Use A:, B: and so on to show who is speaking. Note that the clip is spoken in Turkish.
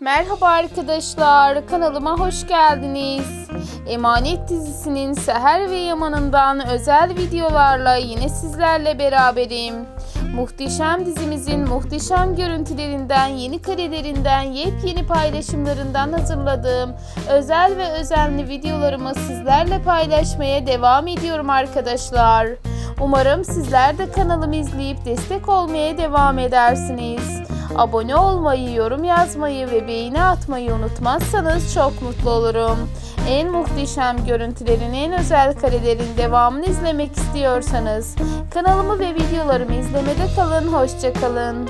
A: Merhaba arkadaşlar, kanalıma hoş geldiniz. Emanet dizisinin Seher ve Yaman'ından özel videolarla yine sizlerle beraberim. Muhteşem dizimizin muhteşem görüntülerinden, yeni karelerinden, yepyeni paylaşımlarından hazırladığım özel ve özenli videolarımı sizlerle paylaşmaya devam ediyorum arkadaşlar. Umarım sizler de kanalımı izleyip destek olmaya devam edersiniz. Abone olmayı, yorum yazmayı ve beğeni atmayı unutmazsanız çok mutlu olurum. En muhteşem görüntülerin, en özel karelerin devamını izlemek istiyorsanız kanalımı ve videolarımı izlemede kalın, hoşçakalın.